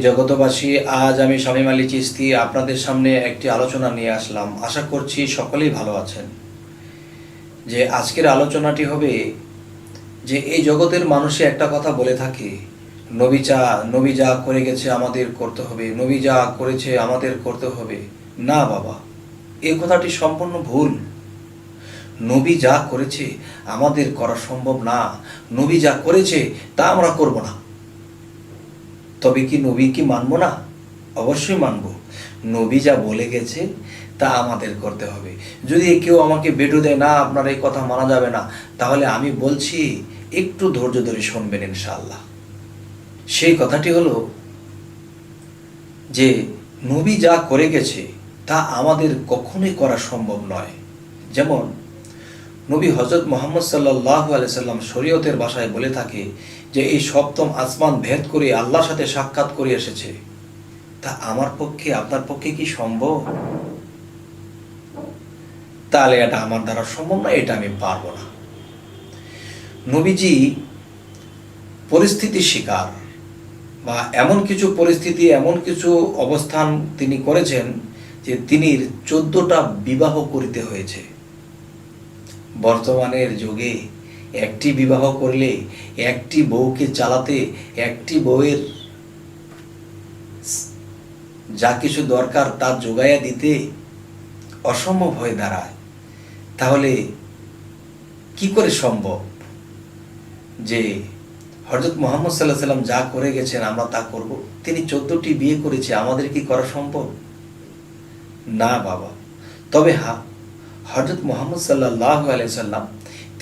জগতবাসী আজ আমি শামীম আলী চিস্তি আপনাদের সামনে একটি আলোচনা নিয়ে আসলাম। আশা করছি সকলেই ভালো আছেন। যে আজকের আলোচনাটি হবে যে এই জগতের মানুষে একটা কথা বলে থাকে, নবী চা নবী যা করে গেছে আমাদের করতে হবে, নবী যা করেছে আমাদের করতে হবে। না বাবা, এ কথাটি সম্পূর্ণ ভুল। নবী যা করেছে আমাদের করা সম্ভব না। নবী যা করেছে তা আমরা করব না। তবে কি নবী কি মানবো না? অবশ্যই মানবো। নবী যা বলে গেছে, তা আমাদের করতে হবে। যদি কেউ আমাকে বেটু দেয়, না, আপনার এই কথা মানা যাবে না, তাহলে আমি বলছি, একটু ধৈর্য ধরে শুনবেন ইনশাআল্লাহ। সেই কথাটি হলো যে, নবী যা করে গেছে, তা আমাদের কখনোই করা সম্ভব নয়। যেমন, নবী হজরত মোহাম্মদ সাল্লাহ সাল্লাম শরীয়তের বাসায় বলে থাকে যে এই সপ্তম আসমান ভেদ করে আল্লাহর সাথে সাক্ষাৎ করে এসেছে। তা আমার পক্ষে, আপনার পক্ষে কি সম্ভব? তাহলে এটা আমার দ্বারা সম্ভব না, এটা আমি পারব না। নবীজি পরিস্থিতির শিকার বা এমন কিছু পরিস্থিতি, এমন কিছু অবস্থান তিনি করেছেন যে তিনি চোদ্দটা বিবাহ করিতে হয়েছে। বর্তমানের যুগে একটি বিবাহ করলে একটি বউকে চালাতে একটি বউয়ের যা কিছু দরকার তা যোগাইয়া দিতে অসম্ভব হয়ে দাঁড়ায়। তাহলে কি করে সম্ভব যে হজরত মোহাম্মদ সাল্লাহ সাল্লাম যা করে গেছেন আমরা তা করব? তিনি চোদ্দটি বিয়ে করেছে, আমাদের কি করা সম্ভব? না বাবা। তবে হা হজরত মোহাম্মদ সাল্লাহ সাল্লাম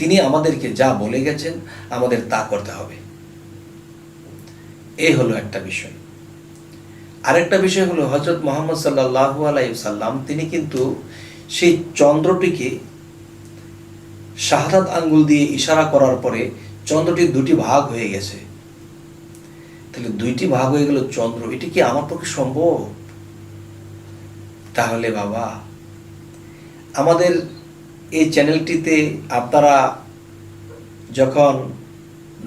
তিনি আমাদেরকে যা বলে গেছেন, আমাদের তা করতে হবে। এই হলো একটা বিষয়। আরেকটা বিষয় হলো হজরত মোহাম্মদ সাল্লাহ আলাইসাল্লাম তিনি কিন্তু সেই চন্দ্রটিকে শাহাদাত আঙ্গুল দিয়ে ইশারা করার পরে চন্দ্রটি দুটি ভাগ হয়ে গেছে। তাহলে দুইটি ভাগ হয়ে গেল চন্দ্র, এটি কি আমার পক্ষে সম্ভব? তাহলে বাবা, আমাদের এই চ্যানেলটিতে আপনারা যখন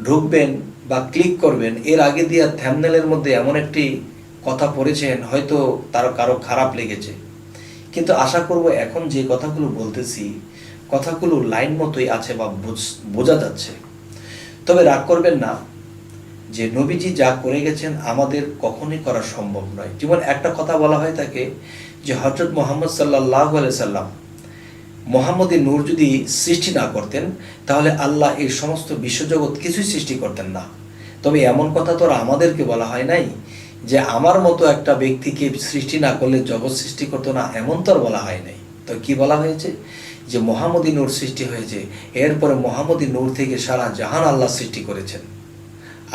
ঢুকবেন বা ক্লিক করবেন, এর আগে দিয়া থ্যামনেলের মধ্যে এমন একটি কথা পড়েছেন, হয়তো তার কারও খারাপ লেগেছে। কিন্তু আশা করব এখন যে কথাগুলো বলতেছি, কথাগুলো লাইন মতোই আছে বা বোঝা যাচ্ছে। তবে রাগ করবেন না যে নবীজি যা করে গেছেন আমাদের কখনই করা সম্ভব নয়। যেমন একটা কথা বলা হয় থাকে যে হজরত মোহাম্মদ সাল্লাহ সাল্লাম মোহাম্মদী নূর যদি সৃষ্টি না করতেন, তাহলে আল্লাহ এই সমস্ত বিশ্বজগৎ কিছুই সৃষ্টি করতেন না। তবে এমন কথা তো আমাদেরকে বলা হয় নাই যে আমার মতো একটা ব্যক্তিকে সৃষ্টি না করলে জগৎ সৃষ্টি করতো না, এমন তো আর বলা হয় নাই। তো কি বলা হয়েছে? যে মোহাম্মদী নূর সৃষ্টি হয়েছে, এরপরে মোহাম্মদী নূর থেকে সারা জাহান আল্লাহ সৃষ্টি করেছেন।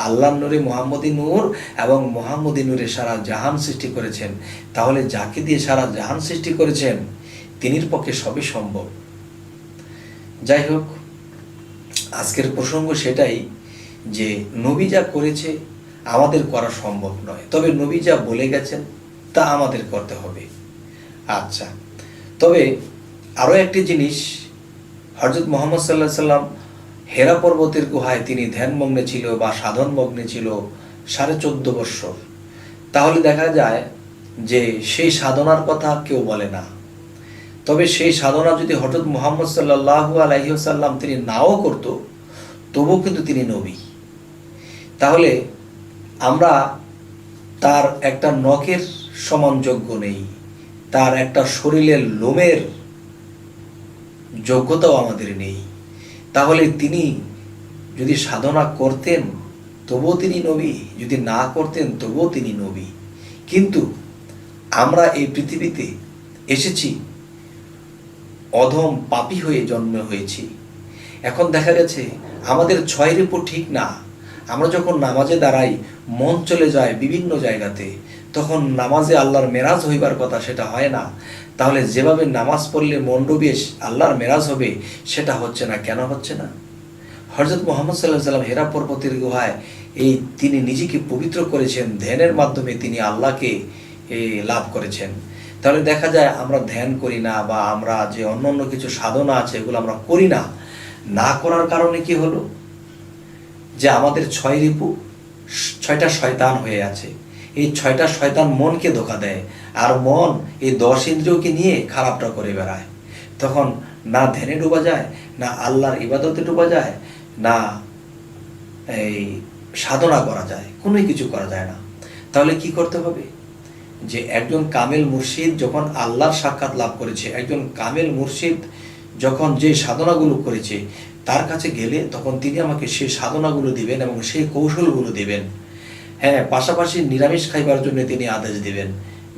আল্লাহ নূরে মোহাম্মদী নূর এবং মোহাম্মদী নূরে সারা জাহান সৃষ্টি করেছেন। তাহলে যাকে দিয়ে সারা জাহান সৃষ্টি করেছেন তিনির পক্ষে সবই সম্ভব। যাই হোক, আজকের প্রসঙ্গ সেটাই যে নবী যা করেছে আমাদের করা সম্ভব নয়। তবে নবী যা বলে গেছেন, তা আমাদের করতে হবে। আচ্ছা তবে আরও একটি জিনিস হজরত মোহাম্মদ সাল্লাহ সাল্লাম হেরা পর্বতের গুহায় তিনি ধ্যানমগ্নে ছিল বা সাধন মগ্নে ছিল সাড়ে চোদ্দ বৎসর। তাহলে দেখা যায় যে সেই সাধনার কথা কেউ বলে না। তবে সেই সাধনা যদি হঠাৎ মোহাম্মদ সাল্লাহু আলহিসাল্লাম তিনি নাও করত, তবুও কিন্তু তিনি নবী। তাহলে আমরা তার একটা নখের সমান যোগ্য নেই, তার একটা শরীরের লোমের যোগ্যতাও আমাদের নেই। তাহলে তিনি যদি সাধনা করতেন, তবুও তিনি নবী, যদি না করতেন, তবুও তিনি নবী। কিন্তু আমরা এই পৃথিবীতে এসেছি অধম পাপি হয়ে জন্ম হয়েছি। এখন দেখা গেছে, আমাদের ছয় রিপো ঠিক না। আমরা যখন নামাজে দাঁড়াই, মন চলে যায় বিভিন্ন জায়গাতে। তখন নামাজে আল্লাহর মেরাজ হইবার কথা সেটা হয় না। তাহলে যেভাবে নামাজ পড়লে মন ডুবিয়ে আল্লাহর মেরাজ হবে, সেটা হচ্ছে না, কেন হচ্ছে না? হজরত মোহাম্মদ সাল্লাহ সাল্লাম হেরা পর্বতের গুহায়, এই তিনি নিজেকে পবিত্র করেছেন। ধ্যানের মাধ্যমে তিনি আল্লাহকে লাভ করেছেন। তাহলে দেখা যায় আমরা ধ্যান করি না বা আমরা যে অন্য অন্য কিছু সাধনা আছে এগুলো আমরা করি না। না করার কারণে কি হলো? যে আমাদের ছয় রিপু, ছয়টা শয়তান হয়ে আছে। এই ছয়টা শয়তান মনকে ধোকা দেয় আর মন এই দশ ইন্দ্রিয়কে নিয়ে খারাপটা করে বেড়ায়। তখন না ধ্যানে ডুবা যায়, না আল্লাহর ইবাদতে ডুবা যায়, না এই সাধনা করা যায়। কোনোই কিছু করা যায় না। তাহলে কি করতে হবে? যে একজন কামেল মুর্শিদ যখন আল্লাহর সাক্ষাৎ লাভ করেছে, একজন কামেল মুর্শিদ যখন যে সাধনাগুলো করেছে, তার কাছে গেলে তখন তিনি আমাকে সেই সাধনাগুলো দিবেন এবং সেই কৌশলগুলো দিবেন। হ্যাঁ পাশাপাশি নিরামিষ খাইবার জন্য তিনি আদেশ দিবেন।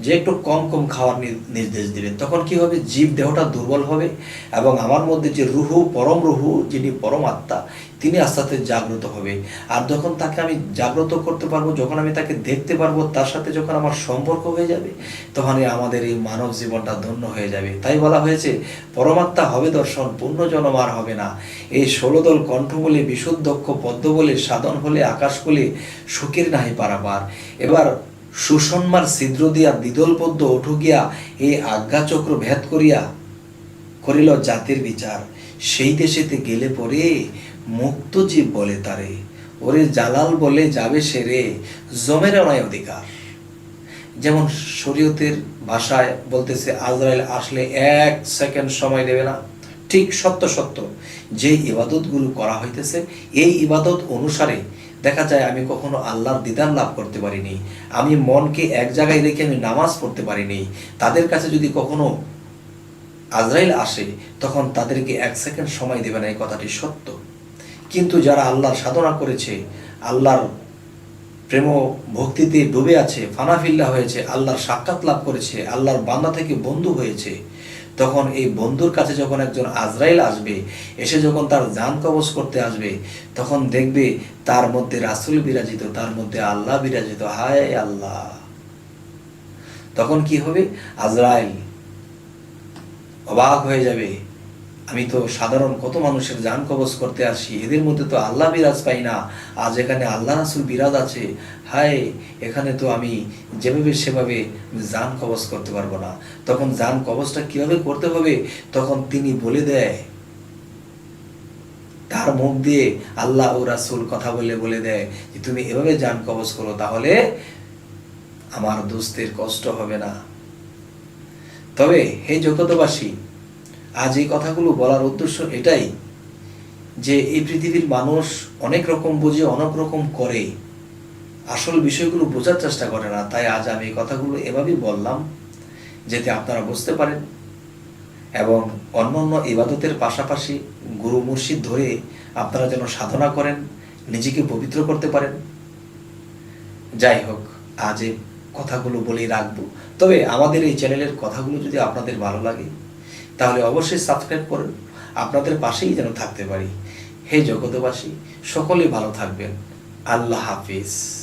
যে একটু কম কম খাওয়ার নির্দেশ দিবেন তখন কি হবে? জীব দেহটা দুর্বল হবে এবং আমার মধ্যে যে রুহু, পরম রুহু, যিনি পরম আত্মা, তিনি আস্তে আস্তে জাগ্রত হবে। আর যখন তাকে আমি জাগ্রত করতে পারব, যখন আমি তাকে দেখতে পারব, তার সাথে যখন আমার সম্পর্ক হয়ে যাবে, তখনই আমাদের এই মানব জীবনটা ধন্য হয়ে যাবে। তাই বলা হয়েছে পরমাত্মা হবে দর্শন, পূর্ণ জনম আর হবে না। এই ষোলদল কণ্ঠ বলে বিশুদ্ধক্ষ পদ্ম বলে সাধন হলে আকাশ বলে সুখের নাহি পারাবার এবার সুষন্মার ছিদ্র দিয়া দ্বিদল পদ্ম ওঠু গিয়া এই আজ্ঞাচক্র ভেদ করিয়া করিল জাতির বিচার। সেই দেশেতে গেলে পরে মুক্ত জীব বলে তারে। ওরে জালাল বলে যাবে সেরে জমের নয় অধিকার। যেমন শরীয়তের ভাষায় বলতেছে, আজরাইল আসলে এক সেকেন্ড সময় দেবে না। ঠিক সত্য সত্য। যে ইবাদতগুলো করা হইতেছে, এই ইবাদত অনুসারে দেখা যায় আমি কখনো আল্লাহর দিদান লাভ করতে পারিনি। আমি মনকে এক জায়গায় রেখে আমি নামাজ পড়তে পারিনি। তাদের কাছে যদি কখনো আজরাইল আসে, তখন তাদেরকে এক সেকেন্ড সময় দেবে না, এই কথাটি সত্য। কিন্তু যারা আল্লাহর সাধনা করেছে, আল্লাহর প্রেম ভক্তিতে ডুবে আছে, ফানাফিল্লা হয়েছে, আল্লাহর সাক্ষাৎ লাভ করেছে, আল্লাহর বান্দা থেকে বন্ধু হয়েছে তখন এই বন্ধুর কাছে যখন একজন আজরাইল আসবে, এসে যখন তার যান কবচ করতে আসবে, তখন দেখবে তার মধ্যে রাসুল বিরাজিত, তার মধ্যে আল্লাহ বিরাজিত। হায় আল্লাহ! তখন কি হবে? আজরাইল অবাক হয়ে যাবে। আমি তো সাধারণ কত মানুষের জান কবজ করতে আসি, এদের মধ্যে তো আল্লাহ বিরাজ পাই না। আজ এখানে আল্লাহ রাসুল বিরাজ আছে। হায়, এখানে তো আমি যেভাবে সেভাবে জান কবজ করতে পারব না। তখন জান কবজটা কীভাবে করতে হবে? তখন তিনি বলে দেয়, তার মুখ দিয়ে আল্লাহ ও রাসুল কথা বলে বলে দেয় যে, তুমি এভাবে যান কবজ করো তাহলে আমার দোস্তের কষ্ট হবে না। তবে হে জগতবাসী আজ এই কথাগুলো বলার উদ্দেশ্য এটাই যে এই পৃথিবীর মানুষ অনেক রকম বুঝে, অনেক রকম করে। আসল বিষয়গুলো বোঝার চেষ্টা করে না। তাই আজ আমি এই কথাগুলো এভাবেই বললাম, যাতে আপনারা বুঝতে পারেন এবং অন্যান্য ইবাদতের পাশাপাশি গুরু মুর্শিদ ধরে আপনারা যেন সাধনা করেন, নিজেকে পবিত্র করতে পারেন। যাই হোক, আজ এই কথাগুলো বলেই রাখব। তবে আমাদের এই চ্যানেলের কথাগুলো যদি আপনাদের ভালো লাগে তাহলে অবশ্যই সাবস্ক্রাইব করুন। আপনাদের পাশেই যেন থাকতে পারি। হে জগতবাসী সকলেই ভালো থাকবেন। আল্লাহ হাফিজ।